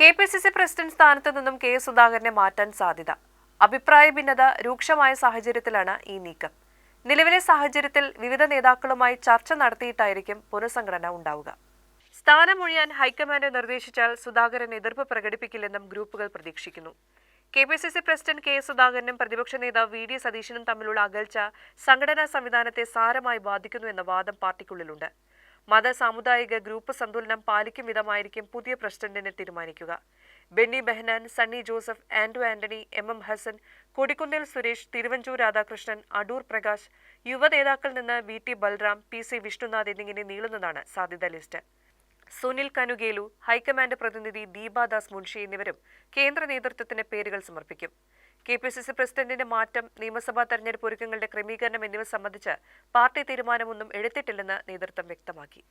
K P C C president സ്ഥാനത്ത് നിന്നും K സുധാകരനെ മാറ്റാൻ സാധ്യത. അഭിപ്രായ ഭിന്നത രൂക്ഷമായ സാഹചര്യത്തിലാണ് ഈ നീക്കം. നിലവിലെ സാഹചര്യത്തിൽ വിവിധ നേതാക്കളുമായി ചർച്ച നടത്തിയിട്ടായിരിക്കും പുനഃസംഘടന ഉണ്ടാവുക. സ്ഥാനമൊഴിയാൻ ഹൈക്കമാൻഡ് നിർദ്ദേശിച്ചാൽ സുധാകരൻ എതിർപ്പ് പ്രകടിപ്പിക്കില്ലെന്നും ഗ്രൂപ്പുകൾ പ്രതീക്ഷിക്കുന്നു. K P C C president K സുധാകരനും പ്രതിപക്ഷ നേതാവ് വി ഡി സതീശനും തമ്മിലുള്ള അകൽച്ച സംഘടനാ സംവിധാനത്തെ സാരമായി ബാധിക്കുന്നു എന്ന വാദം പാർട്ടിക്കുള്ളിലുണ്ട്. മത സാമുദായിക ഗ്രൂപ്പ് സന്തുലനം പാലിക്കും വിധമായിരിക്കും പുതിയ പ്രസിഡന്റിനെ തീരുമാനിക്കുക. Benny Behanan Sunny Joseph Andrew Antony M M Hassan Kodikunnil Suresh Thiruvanchoor Radhakrishnan Adoor Prakash യുവ നേതാക്കളിൽ നിന്ന് V T Balram P C Vishnunath എന്നിങ്ങനെ നീളുന്നതാണ് സാധ്യതാ ലിസ്റ്റ്. സുനിൽ കനുഗേലു ഹൈക്കമാൻഡ് പ്രതിനിധി ദീപാദാസ് മുൻഷി എന്നിവരും കേന്ദ്ര നേതൃത്വത്തിന് പേരുകൾ സമർപ്പിക്കും. കെ പി സി സി പ്രസിഡന്റിന്റെ മാറ്റം നിയമസഭാ തെരഞ്ഞെടുപ്പ് ഒരുക്കങ്ങളുടെ ക്രമീകരണം എന്നിവ സംബന്ധിച്ച് പാർട്ടി തീരുമാനമൊന്നും എടുത്തിട്ടില്ലെന്ന് നേതൃത്വം വ്യക്തമാക്കി.